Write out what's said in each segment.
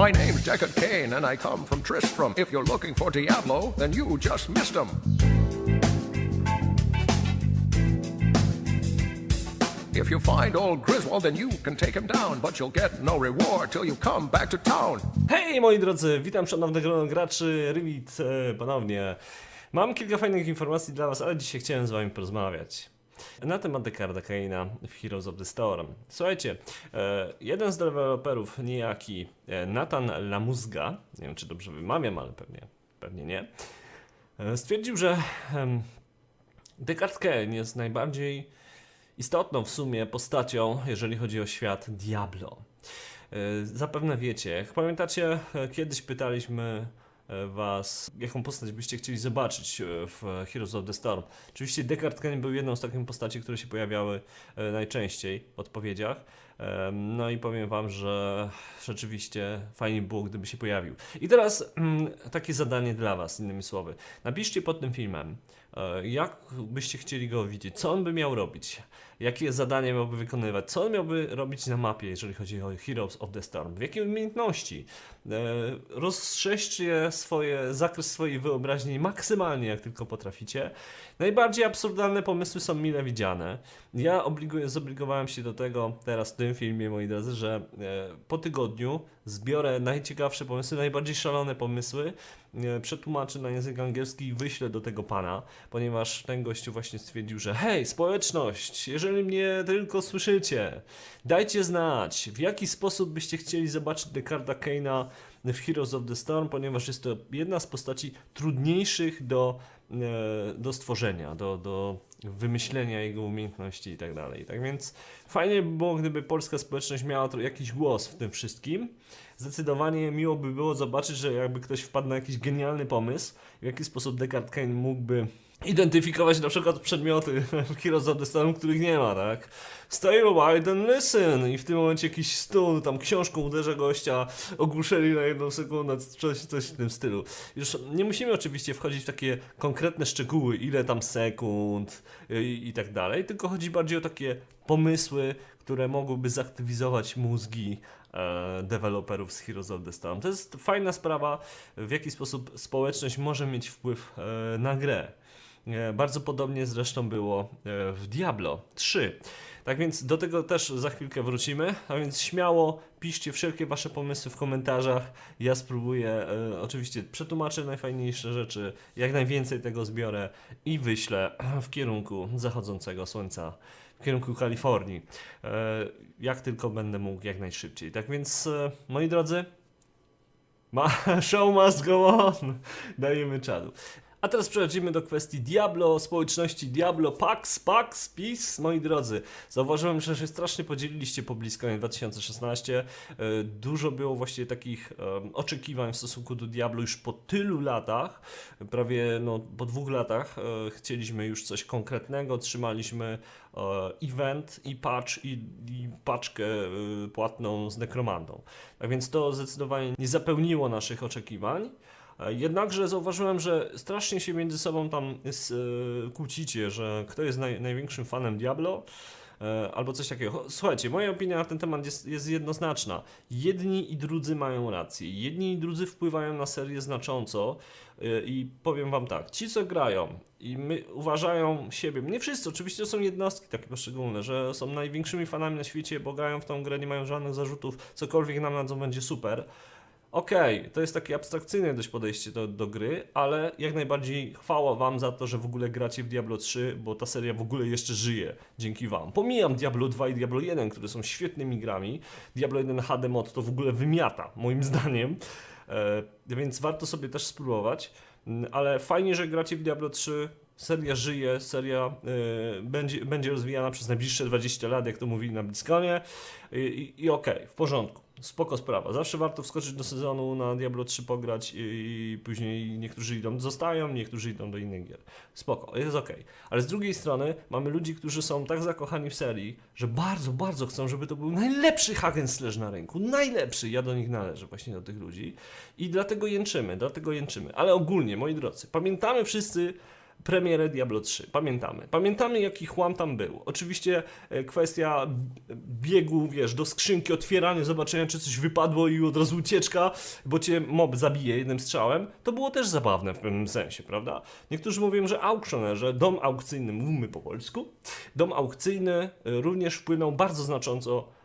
My name's Deckard Kane, and I come from Tristram. If you're looking for Diablo, then you just missed him. If you find old Griswold, then you can take him down, but you'll get no reward till you come back to town. Hej moi drodzy, witam szanownych graczy, Rivit e, ponownie. Mam kilka fajnych informacji dla was, ale dzisiaj chciałem z wami porozmawiać. Na temat Decarda Kaina w Heroes of the Storm. Słuchajcie, e, jeden z deweloperów, niejaki e, Nathan Lamuzga, nie wiem czy dobrze wymawiam, ale pewnie, pewnie nie, e, stwierdził, że Descartes Kane jest najbardziej istotną w sumie postacią, jeżeli chodzi o świat Diablo. Zapewne wiecie, jak pamiętacie, kiedyś pytaliśmy Was, jaką postać byście chcieli zobaczyć e, w Heroes of the Storm. Oczywiście Descartes Kane był jedną z takich postaci, które się pojawiały e, najczęściej w odpowiedziach. No i powiem Wam, że rzeczywiście fajnie było, gdyby się pojawił. I teraz mm, takie zadanie dla Was, innymi słowy. Napiszcie pod tym filmem, e, jak byście chcieli go widzieć, co on by miał robić, jakie zadanie miałby wykonywać, co on miałby robić na mapie, jeżeli chodzi o Heroes of the Storm, w jakie umiejętności. E, Rozszerzcie swoje, zakres swojej wyobraźni maksymalnie, jak tylko potraficie. Najbardziej absurdalne pomysły są mile widziane. Ja obliguję, zobligowałem się do tego teraz w tym filmie, moi drodzy, że e, po tygodniu zbiorę najciekawsze pomysły, najbardziej szalone pomysły, e, przetłumaczę na język angielski i wyślę do tego pana, ponieważ ten gościu właśnie stwierdził, że hej, społeczność, jeżeli mnie tylko słyszycie, dajcie znać, w jaki sposób byście chcieli zobaczyć Decarda Kane'a w Heroes of the Storm, ponieważ jest to jedna z postaci trudniejszych do, e, do stworzenia, do, do wymyślenia jego umiejętności i tak dalej. Tak więc fajnie by było, gdyby polska społeczność miała jakiś głos w tym wszystkim. Zdecydowanie miło by było zobaczyć, że jakby ktoś wpadł na jakiś genialny pomysł, w jaki sposób Descartes Kane mógłby identyfikować na przykład przedmioty Heroes of the Storm, których nie ma, tak? Stay wide and listen i w tym momencie jakiś stół, tam książką uderza gościa, ogłuszeli na jedną sekundę, coś, coś w tym stylu. Już nie musimy oczywiście wchodzić w takie konkretne szczegóły, ile tam sekund i, i tak dalej, tylko chodzi bardziej o takie pomysły, które mogłyby zaktywizować mózgi e, deweloperów z Heroes of the Storm. To jest fajna sprawa, w jaki sposób społeczność może mieć wpływ e, na grę. E, Bardzo podobnie zresztą było e, w Diablo 3. Tak więc do tego też za chwilkę wrócimy, a więc śmiało piszcie wszelkie wasze pomysły w komentarzach. Ja spróbuję, e, oczywiście przetłumaczę najfajniejsze rzeczy, jak najwięcej tego zbiorę i wyślę w kierunku zachodzącego słońca, w kierunku Kalifornii. Jak tylko będę mógł, jak najszybciej. Tak więc, moi drodzy, ma, show must go on. Dajemy czadu. A teraz przechodzimy do kwestii Diablo, społeczności Diablo, Pax, Pax, Peace. Moi drodzy, zauważyłem, że się strasznie podzieliliście po BlizzConie 2016. E, Dużo było właściwie takich oczekiwań w stosunku do Diablo już po tylu latach. Prawie no, po dwóch latach e, chcieliśmy już coś konkretnego. Trzymaliśmy e, event i patch i, i paczkę e, płatną z Necromandą. Tak więc to zdecydowanie nie zapełniło naszych oczekiwań. Jednakże zauważyłem, że strasznie się między sobą tam e, kłócicie, że kto jest naj, największym fanem Diablo, e, albo coś takiego. Słuchajcie, moja opinia na ten temat jest, jest jednoznaczna. Jedni i drudzy mają rację. Jedni i drudzy wpływają na serię znacząco e, i powiem wam tak, ci co grają i my uważają siebie, nie wszyscy, oczywiście to są jednostki takie poszczególne, że są największymi fanami na świecie, bo grają w tą grę, nie mają żadnych zarzutów, cokolwiek nam nadzą będzie super. Okej, to jest takie abstrakcyjne dość podejście do, do gry, ale jak najbardziej chwała Wam za to, że w ogóle gracie w Diablo 3, bo ta seria w ogóle jeszcze żyje dzięki Wam. Pomijam Diablo 2 i Diablo 1, które są świetnymi grami. Diablo 1 HD mod to w ogóle wymiata, moim zdaniem, e, więc warto sobie też spróbować. Mm, Ale fajnie, że gracie w Diablo 3. Seria żyje, seria y, będzie, będzie rozwijana przez najbliższe 20 lat, jak to mówili na BlizzConie. I, i, i okej, w porządku. Spoko sprawa. Zawsze warto wskoczyć do sezonu na Diablo 3 pograć i, i później niektórzy idą, zostają, niektórzy idą do innych gier. Spoko, jest okej. Ale z drugiej strony mamy ludzi, którzy są tak zakochani w serii, że bardzo, bardzo chcą, żeby to był najlepszy hack and slash na rynku. Najlepszy. Ja do nich należę, właśnie do tych ludzi. I dlatego jęczymy, dlatego jęczymy. Ale ogólnie, moi drodzy, pamiętamy wszyscy premierę Diablo 3. Pamiętamy. Pamiętamy, jaki chłam tam był. Oczywiście e, kwestia biegu, wiesz, do skrzynki, otwierania, zobaczenia, czy coś wypadło i od razu ucieczka, bo cię mob zabije jednym strzałem. To było też zabawne w pewnym sensie, prawda? Niektórzy mówią, że aukcjonerze, dom aukcyjny, mówmy po polsku, dom aukcyjny e, również wpłynął bardzo znacząco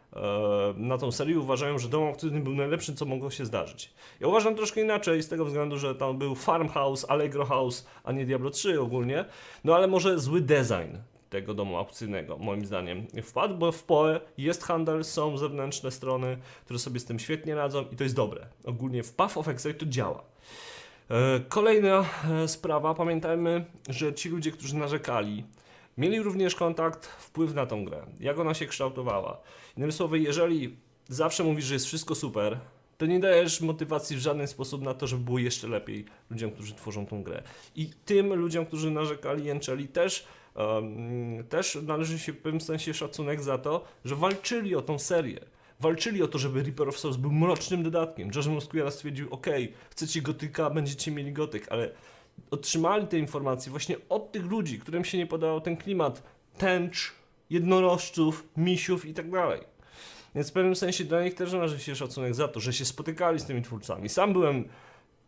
na tą serię. Uważają, że dom aukcyjny był najlepszym, co mogło się zdarzyć. Ja uważam troszkę inaczej, z tego względu, że tam był Farmhouse, Allegro House, a nie Diablo 3 ogólnie. No ale może zły design tego domu aukcyjnego, moim zdaniem, wpadł, bo w PoE jest handel, są zewnętrzne strony, które sobie z tym świetnie radzą i to jest dobre. Ogólnie w Path of Exile to działa. E, Kolejna e, sprawa, pamiętajmy, że ci ludzie, którzy narzekali, mieli również kontakt, wpływ na tą grę, jak ona się kształtowała. Innymi słowy, jeżeli zawsze mówisz, że jest wszystko super, to nie dajesz motywacji w żaden sposób na to, żeby było jeszcze lepiej ludziom, którzy tworzą tą grę. I tym ludziom, którzy narzekali, jęczeli też, em, też należy się w pewnym sensie szacunek za to, że walczyli o tą serię. Walczyli o to, żeby Reaper of Souls był mrocznym dodatkiem. Josh Mosquera stwierdził, ok, chcecie gotyka, będziecie mieli gotyk, ale otrzymali te informacje właśnie od tych ludzi, którym się nie podobał ten klimat tęcz, jednorożców, misiów i tak dalej. Więc w pewnym sensie dla nich też należy się szacunek za to, że się spotykali z tymi twórcami. Sam byłem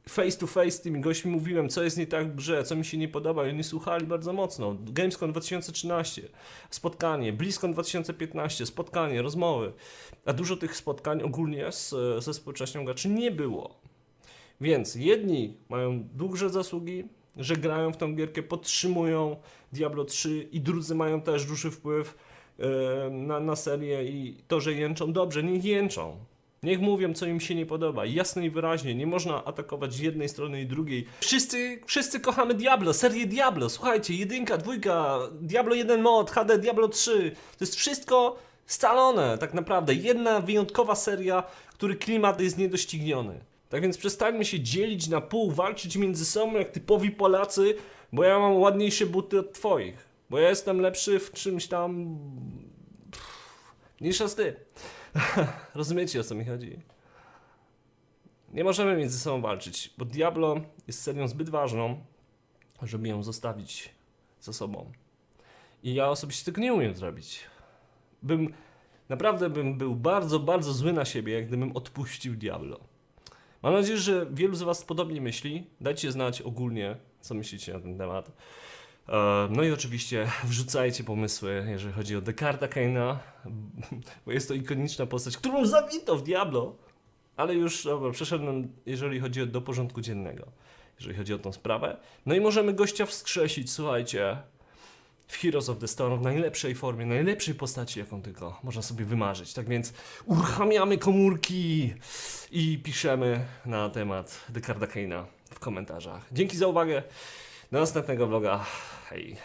face to face z tymi gośćmi, mówiłem, co jest nie tak w co mi się nie podoba i oni słuchali bardzo mocno. Gamescom 2013, spotkanie, BlizzCon 2015, spotkanie, rozmowy. A dużo tych spotkań ogólnie z, ze społecznością graczy nie było. Więc jedni mają duże zasługi, że grają w tą gierkę, podtrzymują Diablo 3 i drudzy mają też duży wpływ e, na, na serię i to, że jęczą dobrze, niech jęczą. Niech mówią, co im się nie podoba. Jasno i wyraźnie. Nie można atakować jednej strony i drugiej. Wszyscy, wszyscy kochamy Diablo, serię Diablo. Słuchajcie, jedynka, dwójka, Diablo 1 mod, HD, Diablo 3. To jest wszystko scalone, tak naprawdę. Jedna wyjątkowa seria, który klimat jest niedościgniony. Tak więc przestańmy się dzielić na pół, walczyć między sobą jak typowi Polacy, bo ja mam ładniejsze buty od twoich. Bo ja jestem lepszy w czymś tam... Mniejsza z ty. Rozumiecie o co mi chodzi? Nie możemy między sobą walczyć, bo Diablo jest serią zbyt ważną, żeby ją zostawić za sobą. I ja osobiście tego nie umiem zrobić. Bym, naprawdę bym był bardzo, bardzo zły na siebie, gdybym odpuścił Diablo. Mam nadzieję, że wielu z Was podobnie myśli. Dajcie znać ogólnie, co myślicie na ten temat. E, No i oczywiście wrzucajcie pomysły, jeżeli chodzi o Descarta Kane'a, bo jest to ikoniczna postać, którą zawito w Diablo. Ale już dobra, przeszedłem, jeżeli chodzi o do porządku dziennego, jeżeli chodzi o tą sprawę. No i możemy gościa wskrzesić, słuchajcie, w Heroes of the Storm w najlepszej formie, najlepszej postaci, jaką tylko można sobie wymarzyć. Tak więc uruchamiamy komórki i piszemy na temat Descarta Kane'a w komentarzach. Dzięki za uwagę. Do następnego vloga. Hej.